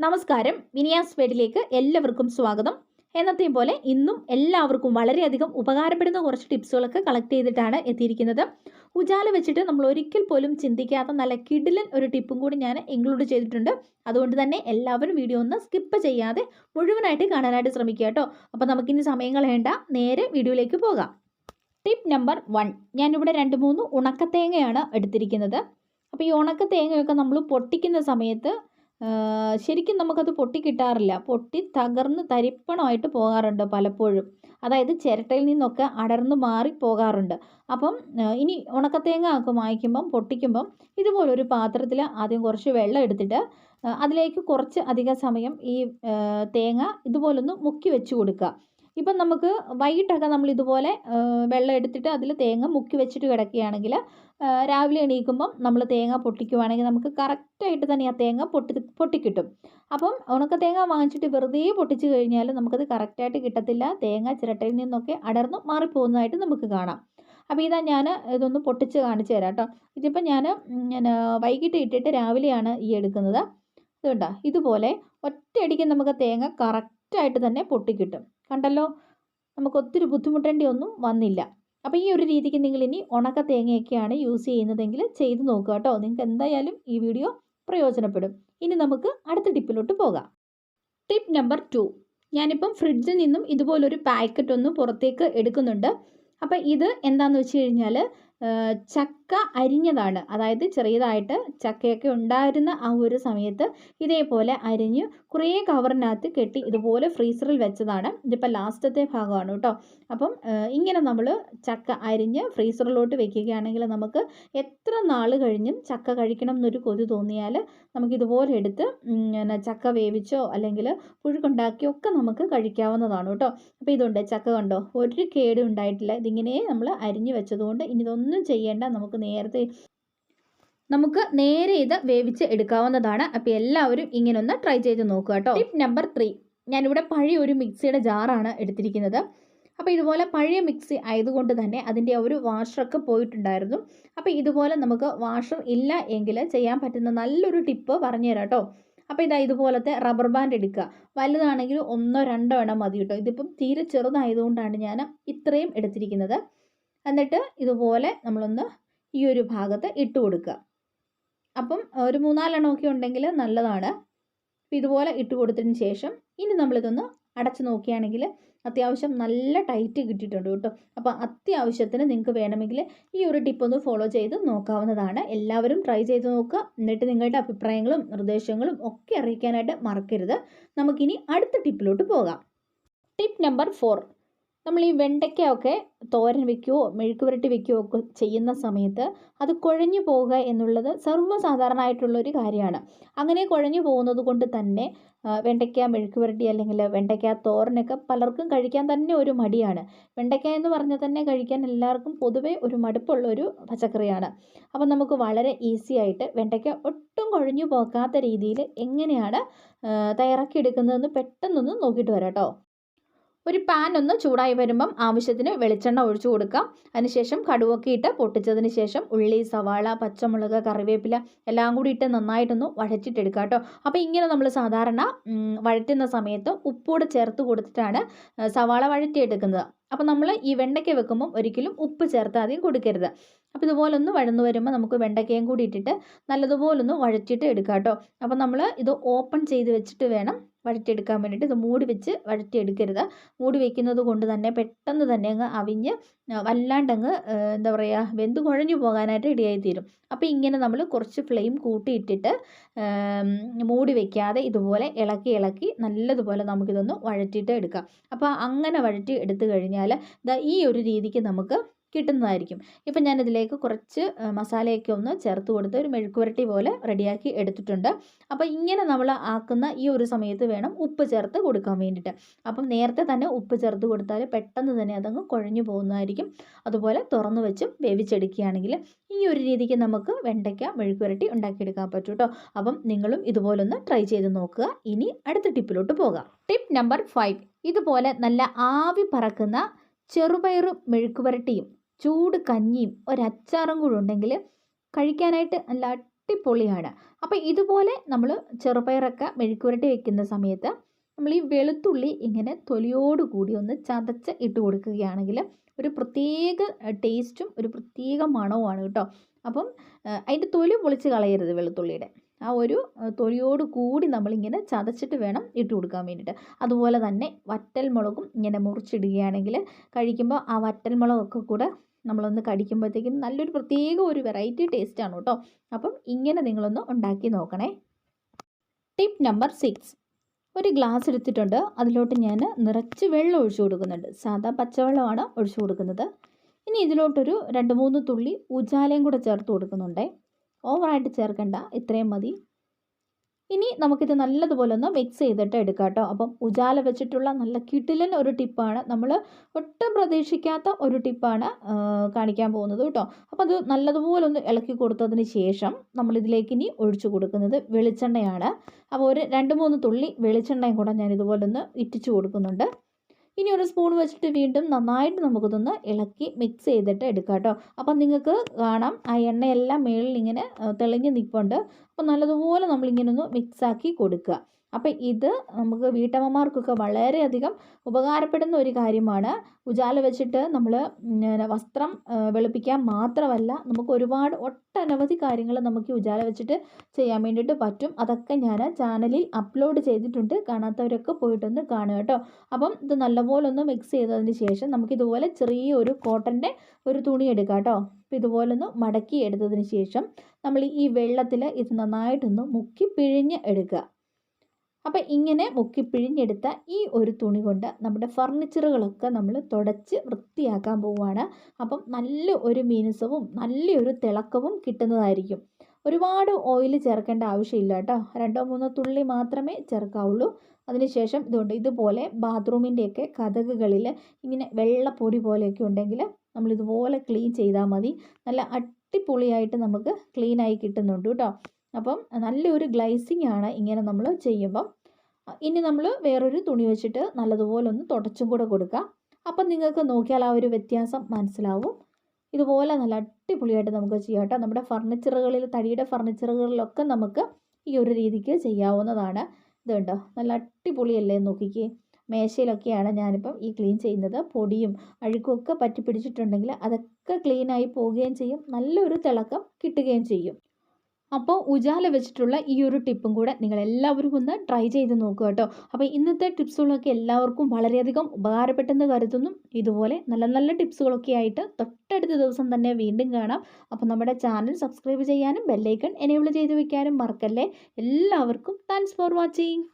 നമസ്കാരം. വിനിയാസ് വേഡിലേക്ക് എല്ലാവർക്കും സ്വാഗതം. എന്നത്തെയും പോലെ ഇന്നും എല്ലാവർക്കും വളരെയധികം ഉപകാരപ്പെടുന്ന കുറച്ച് ടിപ്സുകളൊക്കെ കളക്ട് ചെയ്തിട്ടാണ് എത്തിയിരിക്കുന്നത്. ഉജാല വെച്ചിട്ട് നമ്മൾ ഒരിക്കൽ പോലും ചിന്തിക്കാത്ത നല്ല കിഡിലൻ ഒരു ടിപ്പും കൂടി ഞാൻ ഇൻക്ലൂഡ് ചെയ്തിട്ടുണ്ട്. അതുകൊണ്ട് തന്നെ എല്ലാവരും വീഡിയോ ഒന്ന് സ്കിപ്പ് ചെയ്യാതെ മുഴുവനായിട്ട് കാണാനായിട്ട് ശ്രമിക്കുക കേട്ടോ. അപ്പോൾ നമുക്കിനി സമയം കളയേണ്ട. നേരെ വീഡിയോയിലേക്ക് പോകാം. ടിപ്പ് നമ്പർ വൺ ഞാനിവിടെ രണ്ട് മൂന്ന് ഉണക്കത്തേങ്ങയാണ് എടുത്തിരിക്കുന്നത്. അപ്പോൾ ഈ ഉണക്ക തേങ്ങയൊക്കെ നമ്മൾ പൊട്ടിക്കുന്ന സമയത്ത് ശരിക്കും നമുക്കത് പൊട്ടി കിട്ടാറില്ല. പൊട്ടി തകർന്ന് തരിപ്പണമായിട്ട് പോകാറുണ്ട് പലപ്പോഴും. അതായത് ചിരട്ടയിൽ നിന്നൊക്കെ അടർന്ന് മാറി പോകാറുണ്ട്. അപ്പം ഇനി ഉണക്കത്തേങ്ങ ഒക്കെ വാങ്ങിക്കുമ്പം പൊട്ടിക്കുമ്പം ഇതുപോലൊരു പാത്രത്തിൽ ആദ്യം കുറച്ച് വെള്ളം എടുത്തിട്ട് അതിലേക്ക് കുറച്ച് അധിക സമയം ഈ തേങ്ങ ഇതുപോലൊന്ന് മുക്കി വെച്ച് കൊടുക്കുക. ഇപ്പം നമുക്ക് വൈകിട്ടൊക്കെ നമ്മൾ ഇതുപോലെ വെള്ളം എടുത്തിട്ട് അതിൽ തേങ്ങ മുക്കി വെച്ചിട്ട് കിടക്കുകയാണെങ്കിൽ രാവിലെ എണീക്കുമ്പം നമ്മൾ തേങ്ങ പൊട്ടിക്കുവാണെങ്കിൽ നമുക്ക് കറക്റ്റായിട്ട് തന്നെ ആ തേങ്ങ പൊട്ടി പൊട്ടിക്കിട്ടും. അപ്പം ഉണക്ക തേങ്ങ വാങ്ങിച്ചിട്ട് വെറുതെ പൊട്ടിച്ച് കഴിഞ്ഞാൽ നമുക്കത് കറക്റ്റായിട്ട് കിട്ടത്തില്ല. തേങ്ങ ചിരട്ടയിൽ നിന്നൊക്കെ അടർന്ന് മാറിപ്പോകുന്നതായിട്ട് നമുക്ക് കാണാം. അപ്പോൾ ഇതാ ഞാൻ ഇതൊന്ന് പൊട്ടിച്ച് കാണിച്ചു തരാം കേട്ടോ. ഇതിപ്പോൾ ഞാൻ ഞാൻ വൈകിട്ട് ഇട്ടിട്ട് രാവിലെയാണ് ഈ എടുക്കുന്നത്. ഇതുണ്ടോ? ഇതുപോലെ ഒറ്റയടിക്ക് നമുക്ക് തേങ്ങ കറക്റ്റായിട്ട് തന്നെ പൊട്ടിക്കിട്ടും. കണ്ടല്ലോ? നമുക്ക് ഒത്തിരി ബുദ്ധിമുട്ടേണ്ടി ഒന്നും വന്നില്ല. അപ്പോൾ ഈ ഒരു രീതിക്ക് നിങ്ങൾ ഇനി ഉണക്ക തേങ്ങയൊക്കെയാണ് യൂസ് ചെയ്യുന്നതെങ്കിൽ ചെയ്ത് നോക്കുക കേട്ടോ. നിങ്ങൾക്ക് എന്തായാലും ഈ വീഡിയോ പ്രയോജനപ്പെടും. ഇനി നമുക്ക് അടുത്ത ടിപ്പിലോട്ട് പോകാം. ടിപ്പ് നമ്പർ ടു ഞാനിപ്പം ഫ്രിഡ്ജിൽ നിന്നും ഇതുപോലൊരു പാക്കറ്റ് ഒന്ന് പുറത്തേക്ക് എടുക്കുന്നുണ്ട്. അപ്പോൾ ഇത് എന്താണെന്ന് വെച്ച് കഴിഞ്ഞാൽ ചക്ക അരിഞ്ഞതാണ്. അതായത് ചെറിയതായിട്ട് ചക്കയൊക്കെ ഉണ്ടായിരുന്ന ആ ഒരു സമയത്ത് ഇതേപോലെ അരിഞ്ഞ് കുറേ കവറിനകത്ത് കെട്ടി ഇതുപോലെ ഫ്രീസറിൽ വെച്ചതാണ്. ഇതിപ്പോൾ ലാസ്റ്റത്തെ ഭാഗമാണ് കേട്ടോ. അപ്പം ഇങ്ങനെ നമ്മൾ ചക്ക അരിഞ്ഞ് ഫ്രീസറിലോട്ട് വെക്കുകയാണെങ്കിൽ നമുക്ക് എത്ര നാൾ കഴിഞ്ഞും ചക്ക കഴിക്കണം എന്നൊരു കൊതി തോന്നിയാൽ നമുക്കിതുപോലെ എടുത്ത് ചക്ക വേവിച്ചോ അല്ലെങ്കിൽ പുഴുക്കുണ്ടാക്കിയോ ഒക്കെ നമുക്ക് കഴിക്കാവുന്നതാണ് കേട്ടോ. അപ്പോൾ ഇതുണ്ട്. ചക്ക കണ്ടോ? ഒരു കേടും ഉണ്ടായിട്ടില്ല. ഇതിങ്ങനെ നമ്മൾ അരിഞ്ഞ് വെച്ചതുകൊണ്ട് ഇനി ഇതൊന്നും ചെയ്യേണ്ട. നമുക്ക് നേരത്തെ നമുക്ക് നേരെ ഇത് വേവിച്ച് എടുക്കാവുന്നതാണ്. അപ്പോൾ എല്ലാവരും ഇങ്ങനെ ഒന്ന് ട്രൈ ചെയ്ത് നോക്കുക കേട്ടോ. ടിപ്പ് നമ്പർ ത്രീ ഞാനിവിടെ പഴയ ഒരു മിക്സിയുടെ ജാറാണ് എടുത്തിരിക്കുന്നത്. അപ്പോൾ ഇതുപോലെ പഴയ മിക്സി ആയതുകൊണ്ട് തന്നെ അതിന്റെ ഒരു വാഷറൊക്കെ പോയിട്ടുണ്ടായിരുന്നു. അപ്പോൾ ഇതുപോലെ നമുക്ക് വാഷർ ഇല്ല എങ്കിൽ ചെയ്യാൻ പറ്റുന്ന നല്ലൊരു ടിപ്പ് പറഞ്ഞുതരാം കേട്ടോ. അപ്പോൾ ഇതാ ഇതുപോലത്തെ റബ്ബർ ബാൻഡ് എടുക്കുക. വലുതാണെങ്കിൽ ഒന്നോ രണ്ടോ എണ്ണം മതി കേട്ടോ. ഇതിപ്പം തീരെ ചെറുതായതുകൊണ്ടാണ് ഞാൻ ഇത്രയും എടുത്തിരിക്കുന്നത്. എന്നിട്ട് ഇതുപോലെ നമ്മളൊന്ന് ഈ ഒരു ഭാഗത്ത് ഇട്ട് കൊടുക്കുക. അപ്പം ഒരു മൂന്നാലെണ്ണമൊക്കെ ഉണ്ടെങ്കിൽ നല്ലതാണ്. ഇതുപോലെ ഇട്ട് കൊടുത്തതിന് ശേഷം ഇനി നമ്മളിതൊന്ന് അടച്ച് നോക്കുകയാണെങ്കിൽ അത്യാവശ്യം നല്ല ടൈറ്റ് കിട്ടിയിട്ടുണ്ട് കേട്ടോ. അപ്പോൾ അത്യാവശ്യത്തിന് നിങ്ങൾക്ക് വേണമെങ്കിൽ ഈ ഒരു ടിപ്പ് ഒന്ന് ഫോളോ ചെയ്ത് നോക്കാവുന്നതാണ്. എല്ലാവരും ട്രൈ ചെയ്ത് നോക്കുക. എന്നിട്ട് നിങ്ങളുടെ അഭിപ്രായങ്ങളും നിർദ്ദേശങ്ങളും ഒക്കെ അറിയിക്കാനായിട്ട് മറക്കരുത്. നമുക്കിനി അടുത്ത ടിപ്പിലോട്ട് പോകാം. Tip number four. നമ്മൾ ഈ വെണ്ടയ്ക്കയൊക്കെ തോരൻ വെക്കുകയോ മെഴുക്ക് പുരട്ടി വെക്കുകയോ ഒക്കെ ചെയ്യുന്ന സമയത്ത് അത് കുഴഞ്ഞു പോവുക എന്നുള്ളത് സർവസാധാരണമായിട്ടുള്ള ഒരു കാര്യമാണ്. അങ്ങനെ കുഴഞ്ഞു പോകുന്നത് കൊണ്ട് തന്നെ വെണ്ടയ്ക്ക മെഴുക്ക് പുരട്ടി അല്ലെങ്കിൽ വെണ്ടയ്ക്ക തോരനൊക്കെ പലർക്കും കഴിക്കാൻ തന്നെ ഒരു മടിയാണ്. വെണ്ടയ്ക്ക എന്ന് പറഞ്ഞാൽ തന്നെ കഴിക്കാൻ എല്ലാവർക്കും പൊതുവേ ഒരു മടുപ്പുള്ള ഒരു പച്ചക്കറിയാണ്. അപ്പം നമുക്ക് വളരെ ഈസി ആയിട്ട് വെണ്ടയ്ക്ക ഒട്ടും കുഴഞ്ഞു പോകാത്ത രീതിയിൽ എങ്ങനെയാണ് തയ്യാറാക്കി എടുക്കുന്നതെന്ന് പെട്ടെന്നൊന്ന് നോക്കിയിട്ട് വരാം കേട്ടോ ഒരു പാൻ ഒന്ന് ചൂടായി വരുമ്പം ആവശ്യത്തിന് വെളിച്ചെണ്ണ ഒഴിച്ചു കൊടുക്കാം. അതിനുശേഷം കടുവൊക്കെ ഇട്ട് പൊട്ടിച്ചതിന് ശേഷം ഉള്ളി സവാള പച്ചമുളക് കറിവേപ്പില എല്ലാം കൂടി ഇട്ട് നന്നായിട്ടൊന്ന് വഴറ്റിട്ടെടുക്കുക കേട്ടോ. അപ്പോൾ ഇങ്ങനെ നമ്മൾ സാധാരണ വഴറ്റുന്ന സമയത്ത് ഉപ്പൂടെ ചേർത്ത് കൊടുത്തിട്ടാണ് സവാള വഴറ്റിയെടുക്കുന്നത്. അപ്പോൾ നമ്മൾ ഈ വെണ്ടയ്ക്ക വെക്കുമ്പം ഒരിക്കലും ഉപ്പ് ചേർത്ത് ആദ്യം കൊടുക്കരുത്. അപ്പോൾ ഇതുപോലെ ഒന്ന് വഴന്നു വരുമ്പോൾ നമുക്ക് വെണ്ടയ്ക്കയും കൂടി ഇട്ടിട്ട് നല്ലതുപോലൊന്ന് വഴറ്റിയിട്ട് എടുക്കാം കേട്ടോ. അപ്പോൾ നമ്മൾ ഇത് ഓപ്പൺ ചെയ്ത് വെച്ചിട്ട് വേണം വഴറ്റിയെടുക്കാൻ വേണ്ടിയിട്ട് ഇത് മൂടി വെച്ച് വഴറ്റിയെടുക്കരുത്. മൂടി വെക്കുന്നത് കൊണ്ട് തന്നെ പെട്ടെന്ന് തന്നെ അങ്ങ് അവിഞ്ഞ് വല്ലാണ്ടങ്ങ് എന്താ പറയുക വെന്ത് കുഴഞ്ഞു പോകാനായിട്ട് ഇടയായി തീരും അപ്പോൾ ഇങ്ങനെ നമ്മൾ കുറച്ച് ഫ്ലെയിം കൂട്ടിയിട്ടിട്ട് മൂടി വെക്കാതെ ഇതുപോലെ ഇളക്കി ഇളക്കി നല്ലതുപോലെ നമുക്കിതൊന്ന് വഴറ്റിയിട്ട് എടുക്കാം. അപ്പോൾ അങ്ങനെ വഴറ്റി എടുത്തു കഴിഞ്ഞാൽ ഈ ഒരു രീതിക്ക് നമുക്ക് കിട്ടുന്നതായിരിക്കും. ഇപ്പം ഞാനിതിലേക്ക് കുറച്ച് മസാലയൊക്കെ ഒന്ന് ചേർത്ത് കൊടുത്ത് ഒരു മെഴുക്കുവരട്ടി പോലെ റെഡിയാക്കി എടുത്തിട്ടുണ്ട്. അപ്പോൾ ഇങ്ങനെ നമ്മൾ ആക്കുന്ന ഈ ഒരു സമയത്ത് വേണം ഉപ്പ് ചേർത്ത് കൊടുക്കാൻ വേണ്ടിയിട്ട്. അപ്പം നേരത്തെ തന്നെ ഉപ്പ് ചേർത്ത് കൊടുത്താൽ പെട്ടെന്ന് തന്നെ അതങ്ങ് കുഴഞ്ഞു പോകുന്നതായിരിക്കും. അതുപോലെ തുറന്നു വെച്ചും വേവിച്ചെടുക്കുകയാണെങ്കിൽ ഈ ഒരു രീതിക്ക് നമുക്ക് വെണ്ടയ്ക്ക മെഴുക്കുവരട്ടി ഉണ്ടാക്കിയെടുക്കാൻ പറ്റും കേട്ടോ അപ്പം നിങ്ങളും ഇതുപോലൊന്ന് ട്രൈ ചെയ്ത് നോക്കുക. ഇനി അടുത്ത ടിപ്പിലോട്ട് പോകാം. Tip number five. ഇതുപോലെ നല്ല ആവി പറക്കുന്ന ചെറുപയറും മെഴുക്കുവരട്ടിയും ചൂട് കഞ്ഞിയും ഒരച്ചാറും കൂടെ ഉണ്ടെങ്കിൽ കഴിക്കാനായിട്ട് നല്ല അടിപൊളിയാണ്. അപ്പോൾ ഇതുപോലെ നമ്മൾ ചെറുപയറൊക്കെ മെഴുക്കുരട്ടി വെക്കുന്ന സമയത്ത് നമ്മൾ ഈ വെളുത്തുള്ളി ഇങ്ങനെ തൊലിയോട് കൂടി ഒന്ന് ചതച്ച് ഇട്ട് കൊടുക്കുകയാണെങ്കിൽ ഒരു പ്രത്യേക ടേസ്റ്റും ഒരു പ്രത്യേക മണവുമാണ് കേട്ടോ. അപ്പം അതിന്റെ തൊലി പൊളിച്ച് കളയരുത് വെളുത്തുള്ളിയുടെ. ആ ഒരു തൊലിയോട് കൂടി നമ്മളിങ്ങനെ ചതച്ചിട്ട് വേണം ഇട്ട് കൊടുക്കാൻ വേണ്ടിയിട്ട്. അതുപോലെ തന്നെ വറ്റൽമുളകും ഇങ്ങനെ മുറിച്ചിടുകയാണെങ്കിൽ കഴിക്കുമ്പോൾ ആ വറ്റൽമുളകൊക്കെ കൂടെ നമ്മളൊന്ന് കടിക്കുമ്പോഴത്തേക്കും നല്ലൊരു പ്രത്യേക ഒരു വെറൈറ്റി ടേസ്റ്റാണ് കേട്ടോ. അപ്പം ഇങ്ങനെ നിങ്ങളൊന്ന് ഉണ്ടാക്കി നോക്കണേ. ടിപ്പ് നമ്പർ സിക്സ് ഒരു ഗ്ലാസ് എടുത്തിട്ടുണ്ട്. അതിലോട്ട് ഞാൻ നിറച്ച് വെള്ളം ഒഴിച്ചു കൊടുക്കുന്നുണ്ട്. സാധാ പച്ചവെള്ളമാണ് ഒഴിച്ചു കൊടുക്കുന്നത്. ഇനി ഇതിലോട്ടൊരു രണ്ട് മൂന്ന് തുള്ളി ഉജാലയും കൂടെ ചേർത്ത് കൊടുക്കുന്നുണ്ടേ. ഓവറായിട്ട് ചേർക്കണ്ട. ഇത്രയും മതി. ഇനി നമുക്കിത് നല്ലതുപോലെ ഒന്ന് മിക്സ് ചെയ്തിട്ട് എടുക്കാം കേട്ടോ അപ്പം ഉജാല വെച്ചിട്ടുള്ള നല്ല കിടിലൻ ഒരു ടിപ്പാണ് നമ്മൾ ഒട്ടും പ്രതീക്ഷിക്കാത്ത ഒരു ടിപ്പാണ് കാണിക്കാൻ പോകുന്നത് കേട്ടോ. അപ്പം അത് നല്ലതുപോലെ ഒന്ന് ഇളക്കി കൊടുത്തതിന് ശേഷം നമ്മളിതിലേക്ക് ഇനി ഒഴിച്ചു കൊടുക്കുന്നത് വെളിച്ചെണ്ണയാണ്. അപ്പോൾ ഒരു രണ്ട് മൂന്ന് തുള്ളി വെളിച്ചെണ്ണയും കൂടെ ഞാൻ ഇതുപോലെ ഒന്ന് ഇറ്റിച്ചു കൊടുക്കുന്നുണ്ട്. ഇനി ഒരു സ്പൂൺ വെച്ചിട്ട് വീണ്ടും നന്നായിട്ട് നമുക്കിതൊന്ന് ഇളക്കി മിക്സ് ചെയ്തിട്ട് എടുക്കാം കേട്ടോ. അപ്പം നിങ്ങൾക്ക് കാണാം ആ എണ്ണയെല്ലാം മേളിൽ ഇങ്ങനെ തെളിഞ്ഞ് നിൽപ്പുണ്ട് അപ്പം നല്ലതുപോലെ നമ്മളിങ്ങനെ ഒന്ന് മിക്സാക്കി കൊടുക്കുക. അപ്പം ഇത് നമുക്ക് വീട്ടമ്മമാർക്കൊക്കെ വളരെയധികം ഉപകാരപ്പെടുന്ന ഒരു കാര്യമാണ്. ഉജാല വെച്ചിട്ട് നമ്മൾ വസ്ത്രം വെളുപ്പിക്കാൻ മാത്രമല്ല നമുക്ക് ഒരുപാട് ഒട്ടനവധി കാര്യങ്ങൾ നമുക്ക് ഉജാല വെച്ചിട്ട് ചെയ്യാൻ വേണ്ടിയിട്ട് പറ്റും. അതൊക്കെ ഞാൻ ചാനലിൽ അപ്ലോഡ് ചെയ്തിട്ടുണ്ട്. കാണാത്തവരൊക്കെ പോയിട്ടൊന്ന് കാണുക കേട്ടോ. അപ്പം ഇത് നല്ലപോലെ ഒന്ന് മിക്സ് ചെയ്തതിന് ശേഷം നമുക്ക് നമുക്കിതുപോലെ ചെറിയൊരു കോട്ടന്റെ ഒരു തുണി എടുക്കാം കേട്ടോ. അപ്പോൾ ഇതുപോലെ ഒന്ന് മടക്കി എടുത്തതിന് ശേഷം നമ്മൾ ഈ വെള്ളത്തിൽ ഇത് നന്നായിട്ടൊന്ന് മുക്കി പിഴിഞ്ഞ് എടുക്കുക. അപ്പോൾ ഇങ്ങനെ മുക്കി പിഴിഞ്ഞെടുത്ത ഈ ഒരു തുണി കൊണ്ട് നമ്മുടെ ഫർണിച്ചറുകളൊക്കെ നമ്മൾ തുടച്ച് വൃത്തിയാക്കാൻ പോവുകയാണ് അപ്പം നല്ല ഒരു മീനസവും നല്ലൊരു തിളക്കവും കിട്ടുന്നതായിരിക്കും. ഒരുപാട് ഓയിൽ ചേർക്കേണ്ട ആവശ്യമില്ല കേട്ടോ. രണ്ടോ മൂന്നോ തുള്ളി മാത്രമേ ചേർക്കാവുള്ളൂ. അതിനുശേഷം ഇതുകൊണ്ട് ഇതുപോലെ ബാത്റൂമിന്റെയൊക്കെ കഥകുകളിൽ ഇങ്ങനെ വെള്ളപ്പൊടി പോലെയൊക്കെ ഉണ്ടെങ്കിൽ നമ്മൾ ഇതുപോലെ ക്ലീൻ ചെയ്താൽ മതി. നല്ല അടിപൊളിയായിട്ട് നമുക്ക് ക്ലീനായി കിട്ടുന്നുണ്ട് കേട്ടോ. അപ്പം നല്ലൊരു ഗ്ലൈസിങ് ആണ് ഇങ്ങനെ നമ്മൾ ചെയ്യുമ്പം. ഇനി നമ്മൾ വേറൊരു തുണി വെച്ചിട്ട് നല്ലതുപോലെ ഒന്ന് തുടച്ചും കൂടെ കൊടുക്കുക അപ്പം നിങ്ങൾക്ക് നോക്കിയാൽ ആ ഒരു വ്യത്യാസം മനസ്സിലാവും. ഇതുപോലെ നല്ല അടിപൊളിയായിട്ട് നമുക്ക് ചെയ്യാം കേട്ടോ. നമ്മുടെ ഫർണിച്ചറുകളിൽ തടിയുടെ ഫർണിച്ചറുകളിലൊക്കെ നമുക്ക് ഈ ഒരു രീതിക്ക് ചെയ്യാവുന്നതാണ്. ഇത് നല്ല അടിപൊളിയല്ലേ നോക്കിക്കേ. മേശയിലൊക്കെയാണ് ഞാനിപ്പം ഈ ക്ലീൻ ചെയ്യുന്നത്. പൊടിയും അഴുക്കും ഒക്കെ പറ്റി പിടിച്ചിട്ടുണ്ടെങ്കിൽ അതൊക്കെ ക്ലീനായി പോവുകയും ചെയ്യും. നല്ലൊരു തിളക്കം കിട്ടുകയും ചെയ്യും. അപ്പോൾ ഉജാല വെച്ചിട്ടുള്ള ഈ ഒരു ടിപ്പും കൂടെ നിങ്ങൾ എല്ലാവരും ഒന്ന് ട്രൈ ചെയ്ത് നോക്കുക കേട്ടോ. അപ്പോൾ ഇന്നത്തെ ടിപ്സുകളൊക്കെ എല്ലാവർക്കും വളരെയധികം ഉപകാരപ്പെട്ടെന്ന് കരുതുന്നു. ഇതുപോലെ നല്ല നല്ല ടിപ്സുകളൊക്കെ ആയിട്ട് തൊട്ടടുത്ത ദിവസം തന്നെ വീണ്ടും കാണാം. അപ്പോൾ നമ്മുടെ ചാനൽ സബ്സ്ക്രൈബ് ചെയ്യാനും ബെല്ലൈക്കൺ എനേബിൾ ചെയ്ത് വെക്കാനും മറക്കല്ലേ? എല്ലാവർക്കും താങ്ക്സ് ഫോർ വാച്ചിങ്